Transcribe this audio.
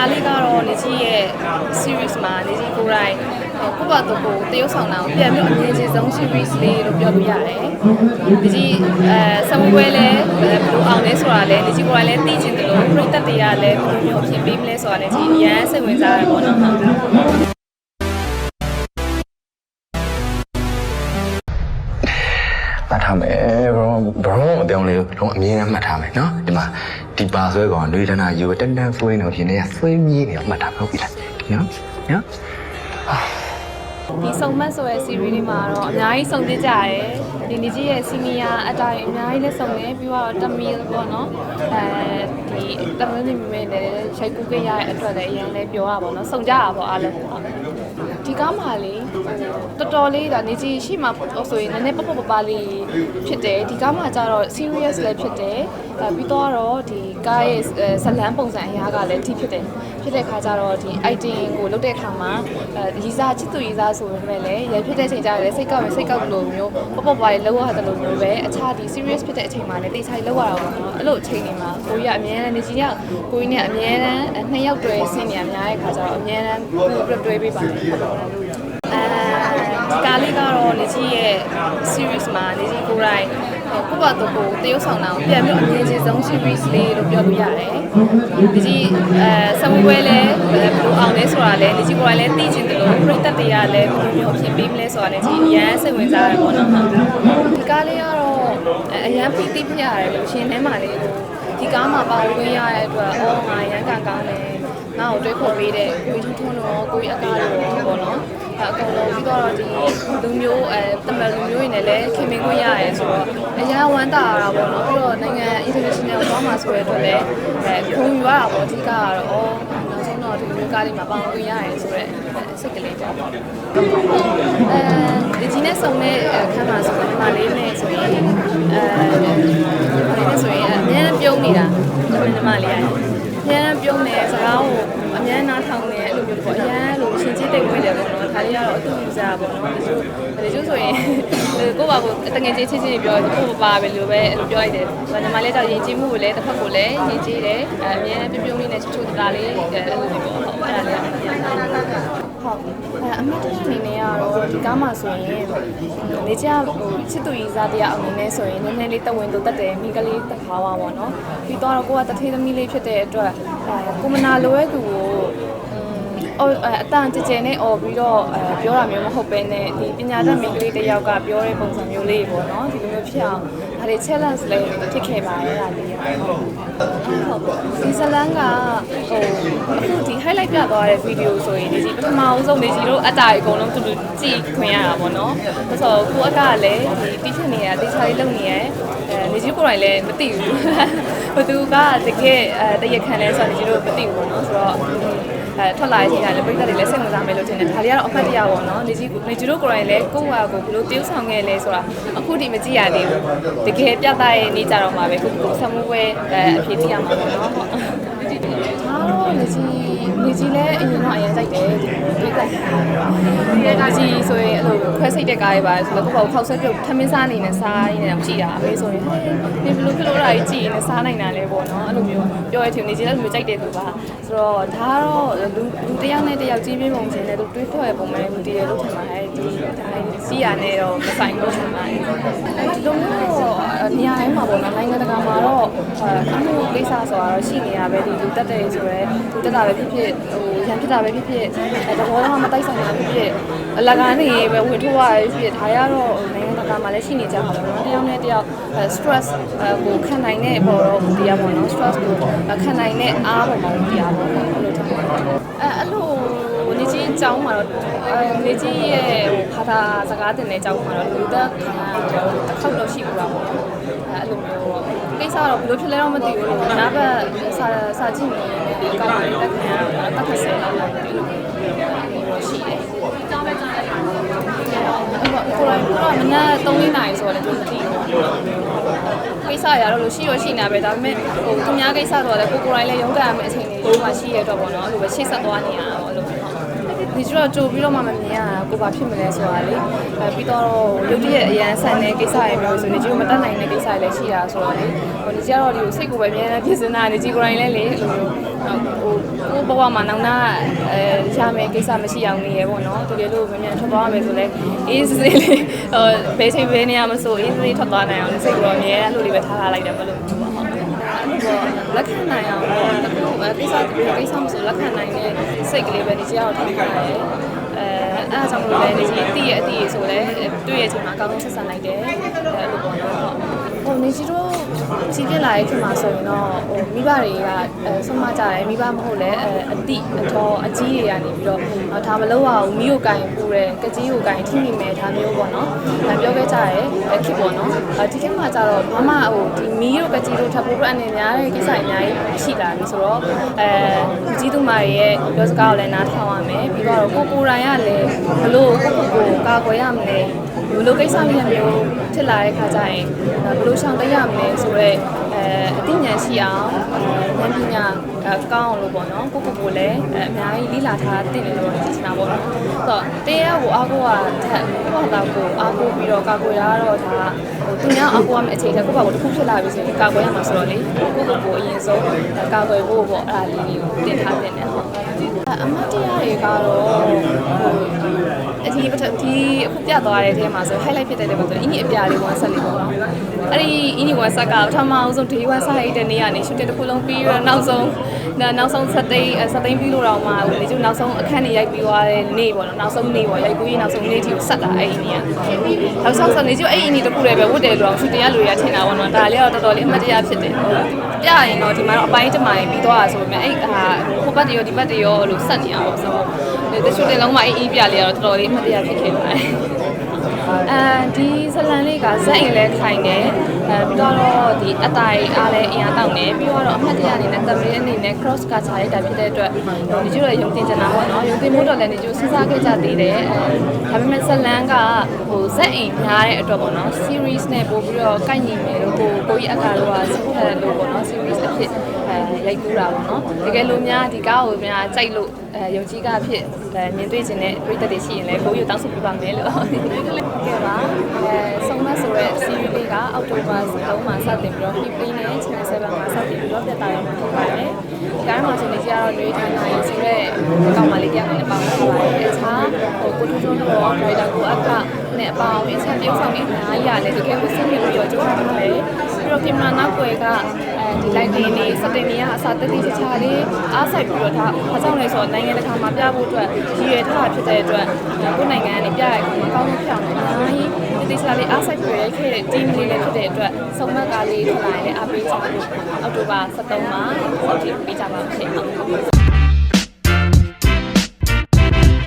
ကားလေးကတော့နေကြီးရဲ့ series မှာနေကြီးကိုယ်တိုင်ကိုယ့်ဘာသူကိုတရုပ်ဆောင်တာကိုပြန်ပြီးအမြင်ချင်းဆုံး series လေးလို့ပြောလို့ရတယ်။နေကြီးအဲဆမပွဲလဲဘယ်လိုအောင်လဲဆိုတာလဲနေကြီးကိုယ်တိုင်လဲသိချင်တယ်လို့ပြိသက်တွေကလည်းဘယ်လိုမျိုးအဖြစ်ပေးမလဲဆိုတာလဲကြီးအရန်စိတ်ဝင်စားရပေါ့နော်။မှတ်ထားမယ် ဘရောဘရောမပြောင်းလေလုံးအမြင်နဲ့မှတ်ထားမယ်နော်ဒီမှာဒီပါဆွဲကောင်ຫນွေထနာယူတန်တန်ဆွဲနေတော့ဖြစ်နေရဆွဲမြည်နေတော့မှတ်ထားဟုတ်ပြီလားနော်နော်ဒီစုံမတ်ဆိုတဲ့ series လေးမှာတော့အများကြီးစုံပြကြရတယ်ဒီနေကြီးရဲ့ senior အတိုင်းအများကြီးလည်းစုံတယ်ပြီးတော့တမီပေါ့နော်အဲဒီတမီနေမိမဲ့လည်းရှိုက်ကူးခဲ့ရတဲ့အတွက်လည်းအရင်လည်းပြောရပါတော့စုံကြတာပေါ့အားလုံး ဒီကားမှာလေတော်တော်လေးဒါနေကြီးရှိမှဆိုရင်နည်းနည်းပပပပလေးဖြစ်တယ်ဒီကားမှာကျတော့ serious လည်းဖြစ်တယ်အဲပြီးတော့ဒီကားရဲ့ဇလန်းပုံစံအရာကလည်းထိဖြစ်တယ်ဖြစ်တဲ့ခါကျတော့ဒီ item ကိုလုပ်တဲ့အခါမှာအဲရီစာချစ်သူရီစာဆိုပေမဲ့လည်းရဖြစ်တဲ့ချိန်ကျတော့စိတ်ကောက်မယ်စိတ်ကောက်လို့မျိုးပပပွားလေးလောက်ရတယ်လို့မျိုးပဲအခြားဒီ serious ဖြစ်တဲ့အချိန်မှာလည်းတိတ်ချိုင်လောက်ရတာပေါ့နော်အဲ့လိုအချိန်တွေမှာကိုကြီးကအမြဲတမ်းနေကြီးကကိုကြီးနဲ့အမြဲတမ်းနှစ်ယောက်တွဲဆင်းနေရများတဲ့ခါကျတော့အမြဲတမ်းကိုတွဲပေးပါတယ်အဲဒီကားလေးကတော့နေကြီးရဲ့ series မှာနေကြီးကိုယ်တိုင်ကိုယ့်ဘာသူကိုတရုပ်ဆောင်တာကိုပြန်ပြီးအမြင်ချင်းဆုံး series လေးလို့ပြောလို့ရတယ်။ဒီကြီးအဲဆမပွဲလဲဘယ်လိုအောင်လဲဆိုတာလဲဒီကြီးကိုယ်တိုင်လဲသိချင်တယ်လို့ပြိသက်တွေကလည်းဘယ်လိုမျိုးအဖြစ်ပေးမလဲဆိုတာလဲဒီအရန်စိတ်ဝင်စားရပေါ့နော်။ဒီကားလေးကတော့အရန်ပီတိဖြစ်ရတယ်လို့ရှင်ထဲမှာလေးဒီကားမှာပါဝင်ရတဲ့အတွက်အော်ငါရန်ကန်ကောင်းတယ်။ ငါ့ကိုတွေးခေါ်ပေးတဲ့ကိုကြီးထွန်းတော့ကိုကြီးအကားတော့ပေါ့နော်။အကုန်လုံးပြီးတော့ဒီလူမျိုးအဲတမန်လူမျိုးတွေနဲ့လည်းခင်မင်ခွင့်ရရဲဆိုတော့အရန်ဝမ်းသာရတာပေါ့နော်ပြီးတော့နိုင်ငံ international ကိုသွားမှာဆိုတဲ့အတွက်လည်းအဲခုံယူရတာပေါ့အဓိကကတော့အော်နောက်ဆုံးတော့ဒီမျိုးကားလေးမှာပေါင်းခွင့်ရရဲဆိုတော့စိတ်ကလေးပေါ့အဲဒီကြီးနဲ့စုံတဲ့အခန်းမှာဆိုတော့ဒီမှာလေးနဲ့ဆိုရင်အဲဒီနဲ့ဆိုရင်အများနဲ့ပြုံးနေတာဒီမညီမလေးရတယ်အ များနဲ့ပြုံးနေစကားကိုအများနားထောင်နေအဲ့လိုမျိုးပေါ့အရန်လို့ရှင်ကြီးတိတ်ဝင်တယ်ပေါ့နော်ဒါလေးကတော့အတူယူစားပေါ့နော်တချို့တချို့ဆိုရင်ကိုယ့်ဘာကိုတငယ်ချင်းချင်းချင်းပြောကိုယ့်ဘာပဲလို့ပဲအဲ့လိုပြောလိုက်တယ်ဒါညီမလေးကြောင့်ယဉ်ကျေးမှုကိုလည်းတစ်ဖက်ကိုလည်းယဉ်ကျေးတယ်အမြဲတမ်းပြုံးပြုံးလေးနဲ့ချို့ချို့တကားလေးအဲ့လိုမျိုးပေါ့ဟုတ်အဲ့ဒါလေး ဟုတ်အဲအမတ်တရအနေနဲ့ကတော့ဒီကားမှာဆိုရင်လေကျဟိုချစ်သူကြီးစားတရားအောင်နေဆိုရင်နည်းနည်းလေးတဝင်တို့တက်တယ်မိကလေးတစ်ခါပါပေါ့နော်ပြီးတော့ကိုကတထေးသမီးလေးဖြစ်တဲ့အတွက်အဲကိုမနာလိုရဲ့သူကို အော်အတန်ကြကြနဲ့អော်ပြီးတော့အဲပြောတာမျိုးမဟုတ်ပဲနဲ့ဒီပညာတတ်မိန်းကလေးတစ်ယောက်ကပြောတဲ့ပုံစံမျိုးလေးပေါ့နော်ဒီလိုမျိုးဖြစ်အောင်ဒါတွေ challenge လေးဖြစ်ခဲ့ပါတယ်ဒါလေးဟုတ်ဒီဇလန်ကဟိုအခုဒီ highlight ပြသွားတဲ့ video ဆိုရင်ဒီပထမအဆုံးနေစီတို့အတားအကုန်လုံးတူတူကြည့်ခွင့်ရတာပေါ့နော်ဆိုတော့ကိုအကလည်းဒီတီးဖြစ်နေတာတေချာလေးလုပ်နေရအဲနေကြီးကိုယ်တိုင်လည်းမသိဘူးဘသူကတကယ်အဲတရခံလဲဆိုတော့နေကြီးတို့မသိဘူးပေါ့နော်ဆိုတော့ အဲထွက်လာတဲ့အချိန်ကလည်းပြိတ္တတွေလည်းစိတ်ဝင်စားမယ်လို့ထင်တယ်ဒါလေးကတော့အဖတ်တရားပေါ့နော်နေကြီးနေကြီးတို့ကိုယ်တိုင်လည်းကိုယ့်ဟာကိုယ်ဘယ်လိုတည်ဆောင်ခဲ့လဲဆိုတာအခုဒီမကြည့်ရသေးဘူးတကယ်ပြသရဲ့နေကြတော့မှာပဲကိုကိုဆမှုပွဲအဲအဖြစ်သိရမှာပေါ့နော်ဟုတ်ဒါတော့နေကြီး နေကြီးလည်းအရင်တော့အရင်ကြိုက်တယ်ဒီပြိတ္တနေကြီးဆိုရင်အဲ့လိုခွဲစိတ်တဲ့ကားတွေပါဆိုတော့ကိုယ့်ဘာကိုခောက်ဆွဲပြုတ်ထမင်းစားနေနဲ့စားရင်းနဲ့ကြည့်တာအမေဆိုရင်ဟဲ့ဒီဘယ်လိုဖြစ်လို့လဲကြည့်နေစားနိုင်တာလဲပေါ့နော်အဲ့လိုမျိုးပြောရချင်နေကြီးလည်းလိုမျိုးကြိုက်တဲ့သူပါဆိုတော့ဒါကတော့လူလူတစ်ယောက်နဲ့တစ်ယောက်ကြီးပြင်းပုံချင်းနဲ့သူတွေးထွက်ရပုံမဲ့လူတည်ရလို့ထင်ပါတယ်ဒီဒါစီးရနဲ့တော့မဆိုင်လို့ထင်ပါတယ်ဒီလိုမျိုး နေရာတိုင်းမှာပေါ့နော်နိုင်ငံတကာမှာတော့အမှုကိစ္စဆိုတာတော့ရှိနေရပဲဒီလူတက်တဲ့ဆိုရဲလူတက်တာပဲဖြစ်ဖြစ်ဟိုရန်ဖြစ်တာပဲဖြစ်ဖြစ်တဘောတော့မတိုက်ဆိုင်တာဖြစ်ဖြစ်အလကားနေပဲဝင်ထိုးရဖြစ်ဖြစ်ဒါရတော့နိုင်ငံတကာမှာလည်းရှိနေကြမှာပေါ့နော်တယောက်နဲ့တယောက် stress ကိုခံနိုင်တဲ့ပေါ်တော့တရားပေါ့နော် stress ကိုခံနိုင်တဲ့အားပေါ်မှာတရားပေါ့နော်အဲ့လိုထင်ပါတယ်အဲအဲ့လိုနေ ကြီးအကြောင်းမှာတော့နေကြီးရဲ့ဟိုဘာသာစကားတင်တဲ့အကြောင်းမှာတော့လူသက်ခံတစ်ခေါက်တော့ရှိဘူးပါပေါ့နော်အဲ့လိုမျိုးပေါ့ကိစ္စတော့ဘယ်လိုဖြစ်လဲတော့မသိဘူးလို့နားဘက်စာစာကြည့်နေတယ်ကောင်းတယ်တက်ခံရတော့တက်ခဆယ်လောက်လာတယ်လို့ရှိတယ်။ကြောင်းပဲကြောင်းတယ်။ဟုတ်ပါကိုယ်ကတော့မနက်3နာရီဆိုတော့လည်းသူမသိဘူး။ကိစ္စရတော့လို့ရှိရရှိနေပဲဒါပေမဲ့ဟိုသူများကိစ္စတော့လည်းကိုကိုယ်တိုင်လည်းရုန်းကန်ရမယ့်အချိန်တွေဒီမှာရှိရတော့ပေါ့နော်အဲ့လိုပဲရှေ့ဆက်သွားနေရတာပေါ့အဲ့လိုမျိုး ဒီကျတော့ကြိုပြီးတော့မှမမြင်ရတာကိုဘာဖြစ်မလဲဆိုတာလေအဲပြီးတော့ရုပ်တရက်အရန်ဆန်တဲ့ကိစ္စတွေမျိုးဆိုနေကျိုးမတတ်နိုင်တဲ့ကိစ္စတွေလည်းရှိရဆိုတော့လေဟိုဒီကျတော့ဒီစိတ်ကိုပဲအများနဲ့ပြင်စင်တာနေကြီးကိုယ်တိုင်လည်းလေအဲ့လိုမျိုးဟိုကိုဘဝဘဝမှာနောက်နာအဲရမယ်ကိစ္စမရှိအောင်နေရပေါ့နော်တကယ်လို့မြန်မြန်ထွက်သွားမယ်ဆိုလဲအေးစေးလေးဟိုဘယ်ချိန်ဘယ်နေရာမဆိုအေးစေးထွက်သွားနိုင်အောင်စိတ်ကတော့အမြဲအဲ့လိုလေးပဲထားထားလိုက်တယ်မလို့ဟု တ်ပါဟုတ်လက်ခံနိုင်အောင်ပေါ့တကူကိစ္စကိစ္စမဆိုလက်ခံနိုင်တဲ့စိတ်ကလေးပဲဒီကြောက်ထားထားတယ်အဲအဲ့ဒါကြောင့်မလို့လည်းဒီကြီးတည့်ရဲ့အတည့်ဆိုလဲတွေ့ရဲ့အချိန်မှာအကောင်းဆုံးဆက်ဆံလိုက်တယ်အဲ့လိုပေါ့နော် ဟိုနေကြီးတို့ကြီးပြလာရဲ့ခင်မှာဆိုရင်တော့ဟိုမိဘတွေကအဲဆုံးမကြတယ်မိဘမဟုတ်လဲအဲအတိအတော်အကြီးတွေကနေပြီးတော့ဒါမလုပ်ရဘူးမိကိုကင်ပူတယ်ကကြီးကိုကင်ထိမိမယ်ဒါမျိုးပေါ့နော်ဒါပြောခဲ့ကြတယ်အခစ်ပေါ့နော်ဒီခေတ်မှာကျတော့မမဟိုဒီမီးတို့ကကြီးတို့ထပ်ဖို့အတွက်အနေများတဲ့ကိစ္စအများကြီးရှိလာပြီဆိုတော့အဲကြီးသူမတွေရဲ့ပြောစကားကိုလည်းနားထောင်ရမယ်ပြီးတော့ကိုကိုရိုင်းကလည်းဘလို့ကိုကိုကိုကာကွယ်ရမလဲဘလို့ကိစ္စမျိုးမျိုးဖြစ်လာတဲ့ခါကျရင်ဘလို့ရှောင်တရမလဲဆိုတော့အဲအသိဉာဏ်ရှိအောင်ဉာဏ်ပညာကောင်းအောင်လို့ပေါ့နော်ကိုကိုကိုလည်းအများကြီးလိလာထားတင်တယ်လို့ထင်တာပေါ့နော်ဆိုတော့တရားကိုအားကိုးတာထက်ကိုယ့်ဘာသာကိုအားကိုးပြီးတော့ကာကွယ်ရတော့ဒါဟိုသူများအားကိုးရမယ့်အခြေအနေကိုယ့်ဘာကိုတစ်ခုဖြစ်လာပြီဆိုရင်ကာကွယ်ရမှာဆိုတော့လေကိုကိုကိုအရင်ဆုံးကာကွယ်ဖို့ပေါ့အဲ့ဒါလေးကိုတင်ထားတင်တယ်ဟုတ် အမတ်တရားတွေကတော့အဒီပထဒီအခုပြသွားတဲ့အဲမှာဆို highlight ဖြစ်တဲ့တဲ့မှာဆိုအင်းကြီးအပြာလေးဝင်ဆက်လေးပေါ့နော်အဲ့ဒီအင်းကြီးဝင်ဆက်ကပထမအောင်ဆုံး day 1ဆက်ရိုက်တဲ့နေ့ကနေ shooting တစ်ခုလုံးပြီးတော့နောက်ဆုံးနောက်ဆုံးဆက်သိမ်းဆက်သိမ်းပြီးလို့တော့မှဟိုလေကျနောက်ဆုံးအခန်းတွေရိုက်ပြီးသွားတဲ့နေ့ပေါ့နော်နောက်ဆုံးနေ့ပေါ့ရိုက်ကူးရေးနောက်ဆုံးနေ့ထိကိုဆက်တာအဲ့ဒီနေ့ကနောက်ဆုံးဆက်နေကျအဲ့ဒီနေ့တစ်ခုတည်းပဲဝတ်တယ်လို့အောင် shooting ရလူရထင်တာပေါ့နော်ဒါလေးတော့တော်တော်လေးအမှတ်တရဖြစ်တယ်ပြရင်တော့ဒီမှာတော့အပိုင်းတမိုင်ပြီးသွားတာဆိုပေမဲ့အဲ့ဟာဟိုဘက်တရောဒီဘက်တရောလို့ဆက်နေအောင်ဆိုတော့ဒီရှူတင်လုံးမှာအေးအေးပြလေးကတော့တော်တော်လေးအမှတ်တရဖြစ်ခဲ့ပါတယ်အဲဒီဇလန်လေးကဇက်အိမ်လဲခိုင်တယ်အဲပြီးတော့ဒီအတိုင်အားလဲအင်အားတောင်းတယ်ပြီးတော့အမှတ်တရအနေနဲ့တမရင်းအနေနဲ့ cross ကခြားလိုက်တာဖြစ်တဲ့အတွက်ဒီကျတော့ယုံတင်ချင်တာပေါ့နော်ယုံတင်မို့တော့လည်းဒီကျစဉ်းစားခဲ့ကြသေးတယ်အဲဒါပေမဲ့ဇလန်ကဟိုဇက်အိမ်များတဲ့အတွက်ပေါ့နော် series နဲ့ပို့ပြီးတော့ကိုက်ညီမယ်လို့ကိုကိုကြီးအခါတော့စဖက်လို့ပေါ့နော် series အဖြစ်အဲ ရိုက်ကူးတာပေါ့နော်တကယ်လို့များဒီကားကိုများကြိုက်လို့အဲယုံကြည်ကအဖြစ်အဲမြင်တွေ့ခြင်းနဲ့ပြည်သက်တွေရှိရင်လည်းကိုကြီးကိုတောင်းဆိုပြပါမယ်လို့ကဲပါအဲဆုံးမဆိုတဲ့ series လေးကအောက်တိုဘာ3မှာစတင်ပြီးတော့ Philippines နဲ့ Channel 7မှာစတင်ပြီးတော့ပြသရမှာဖြစ်ပါတယ်ဒီကားမှာဆိုနေကြတော့တွေ့ထိုင်နိုင်ဆိုတဲ့ကောင်မလေးကြောက်နေပါမှာဖြစ်ပါတယ်အခြားဟိုကိုထူးထွန်းတော့ driver ကိုအကနဲ့အပေါင်းအချက်ပြုတ်ဆောင်နေအများကြီးရတယ်တကယ်ကိုစိတ်ဝင်ပြီးတော့ကြိုးစားထားတယ် ပြီးတော့ကင်မရာနောက်ွယ်ကအဲဒီ lighting တွေ setting တွေကအစားတတိချာချာလေးအားစိုက်ပြီးတော့ဒါအကြောင်းလဲဆိုတော့နိုင်ငံတကာမှာပြဖို့အတွက်ရည်ရွယ်ထားတာဖြစ်တဲ့အတွက်ကိုယ်နိုင်ငံကနေပြရတဲ့အခါမှာကောင်းလို့ပြောင်းတယ်အများကြီးတတိချာလေးအားစိုက်ပြီးရခဲ့တဲ့ team လေးလည်းဖြစ်တဲ့အတွက်စုံမက်ကလေးထလာရင်လည်းအားပေးချင်လို့အောက်တိုဘာ23မှာဆက်ပြီးပေးကြပါမယ်ဟုတ်